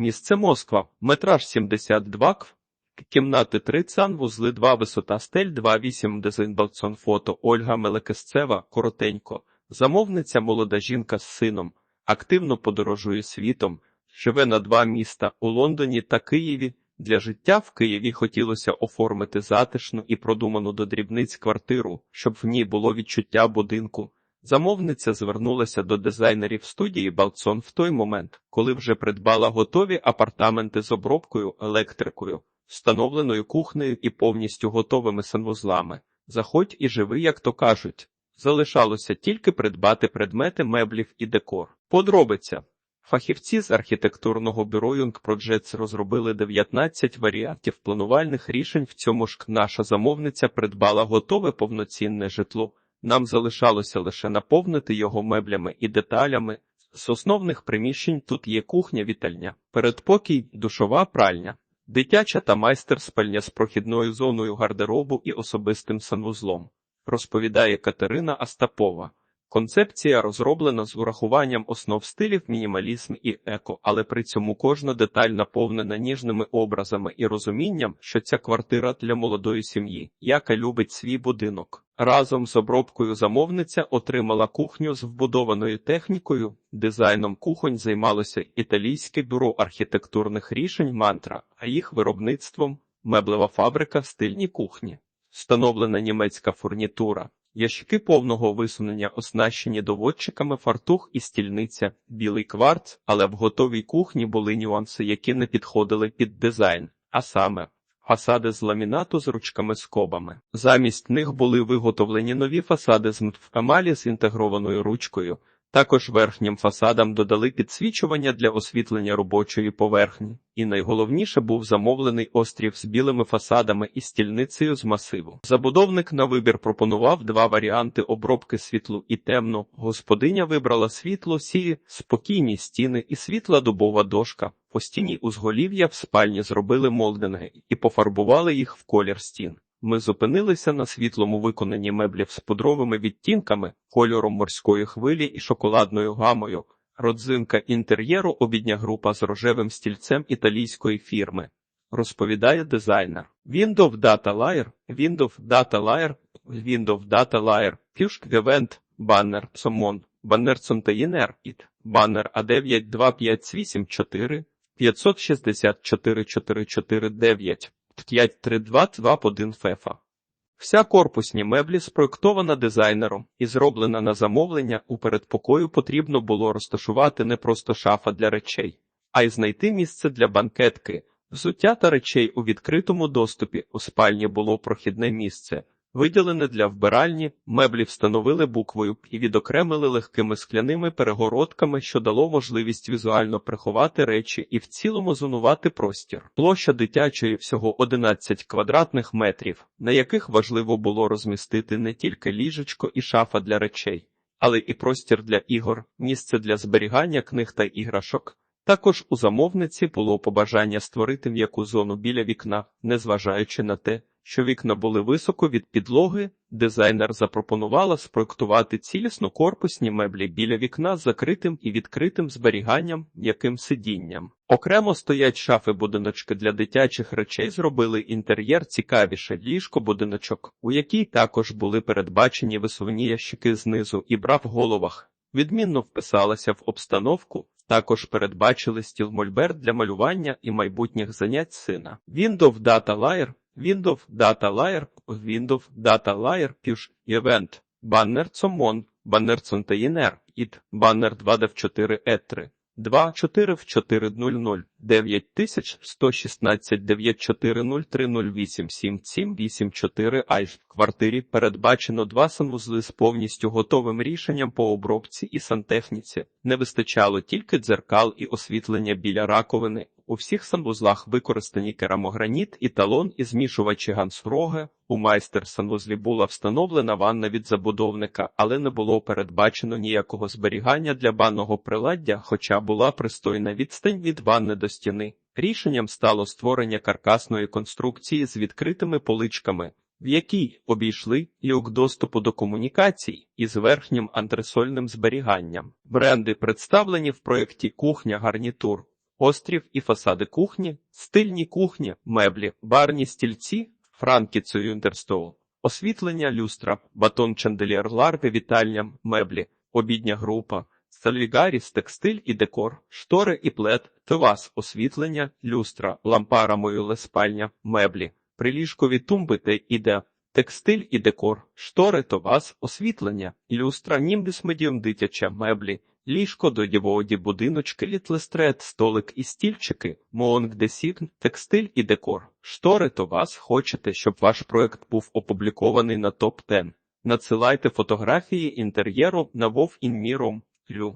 Місце Москва, метраж 72 кв. Кімнати 3 санвузли 2 висота стель 2 8 дезінбалцон фото Ольга Мелекесцева коротенько. Замовниця молода жінка з сином. Активно подорожує світом. Живе на два міста у Лондоні та Києві. Для життя в Києві хотілося оформити затишну і продуману до дрібниць квартиру, щоб в ній було відчуття будинку. Замовниця звернулася до дизайнерів студії Балцон в той момент, коли вже придбала готові апартаменти з обробкою, електрикою, встановленою кухнею і повністю готовими санвузлами. Заходь і живи, як то кажуть. Залишалося тільки придбати предмети меблів і декор. Подробиця. Фахівці з архітектурного бюро Young Projects розробили 19 варіантів планувальних рішень. В цьому ж наша замовниця придбала готове повноцінне житло. Нам залишалося лише наповнити його меблями і деталями. З основних приміщень тут є кухня, вітальня, передпокій, душова пральня, дитяча та майстер-спальня з прохідною зоною гардеробу і особистим санвузлом, розповідає Катерина Остапова. Концепція розроблена з урахуванням основ стилів мінімалізм і еко, але при цьому кожна деталь наповнена ніжними образами і розумінням, що ця квартира для молодої сім'ї, яка любить свій будинок. Разом з обробкою замовниця отримала кухню з вбудованою технікою. Дизайном кухонь займалося італійське бюро архітектурних рішень мантра, а їх виробництвом меблева фабрика стильні кухні. Встановлена німецька фурнітура. Ящики повного висунення оснащені доводчиками фартух і стільниця, білий кварц, але в готовій кухні були нюанси, які не підходили під дизайн, а саме фасади з ламінату з ручками-скобами. Замість них були виготовлені нові фасади з мткамалі з інтегрованою ручкою. Також верхнім фасадам додали підсвічування для освітлення робочої поверхні, і найголовніше був замовлений острів з білими фасадами і стільницею з масиву. Забудовник на вибір пропонував два варіанти обробки світлу і темно. Господиня вибрала світло, сірі, спокійні стіни і світла дубова дошка. По стіні узголів'я в спальні зробили молдинги і пофарбували їх в колір стін. Ми зупинилися на світлому виконанні меблів з пудровими відтінками, кольором морської хвилі і шоколадною гамою. Родзинка інтер'єру обідня група з рожевим стільцем італійської фірми. Розповідає дизайнер. Windows Data Layer, Windows Data Layer, Windows Data Layer, Fusion Event, Banner, Summon, Banner Container, IT, Banner A92584, 564 449. 53221 фефа. Вся корпусні меблі спроєктована дизайнером і зроблена на замовлення. У передпокою потрібно було розташувати не просто шафа для речей, а й знайти місце для банкетки, взуття та речей у відкритому доступі. У спальні було прохідне місце. Виділене для вбиральні, меблі встановили буквою і відокремили легкими скляними перегородками, що дало можливість візуально приховати речі і в цілому зонувати простір. Площа дитячої всього 11 квадратних метрів, на яких важливо було розмістити не тільки ліжечко і шафа для речей, але і простір для ігор, місце для зберігання книг та іграшок. Також у замовниці було побажання створити м'яку зону біля вікна, незважаючи на те, що вікна були високо від підлоги, дизайнер запропонувала спроектувати цілісно корпусні меблі біля вікна з закритим і відкритим зберіганням, м'яким сидінням. Окремо стоять шафи будиночки для дитячих речей, зробили інтер'єр цікавіше ліжко будиночок, у якій також були передбачені висувні ящики знизу і брав головах. Відмінно вписалася в обстановку. Також передбачили стіл мольберт для малювання і майбутніх занять сина. Windows Data Layer Windows Data Layer, Windows Data Layer, Push Event, Banner Common, Banner Container, IT, Banner 2 dev 4 E3, 2 4 в 400 9116 9403087784 Айш. В квартирі передбачено два санвузли з повністю готовим рішенням по обробці і сантехніці. Не вистачало тільки дзеркал і освітлення біля раковини. У всіх санвузлах використані керамограніт і талон і змішувачі гансроге. У майстер санвузлі була встановлена ванна від забудовника, але не було передбачено ніякого зберігання для банного приладдя, хоча була пристойна відстань від ванни до стіни. Рішенням стало створення каркасної конструкції з відкритими поличками, в якій обійшли люк доступу до комунікацій із верхнім антресольним зберіганням. Бренди представлені в проєкті Кухня гарнітур. острів і фасади кухні, стильні кухні, меблі, барні стільці, франкі цююндерстоу, освітлення люстра, батон чанделєр ларви вітальня, меблі, обідня група, Сталігаріс, текстиль і декор, штори і плед, тевас, освітлення, люстра, лампара моюле спальня, меблі, приліжкові тумби та іде, текстиль і декор, штори, товас, освітлення, люстра, німбіс медіум дитяча, меблі, ліжко, до діводі, будиночки, літлестрет, столик і стільчики, моонг десігн, текстиль і декор, штори, товас, хочете, щоб ваш проект був опублікований на топ-10. Надсилайте фотографії інтер'єру на Вов Інміром. Лю.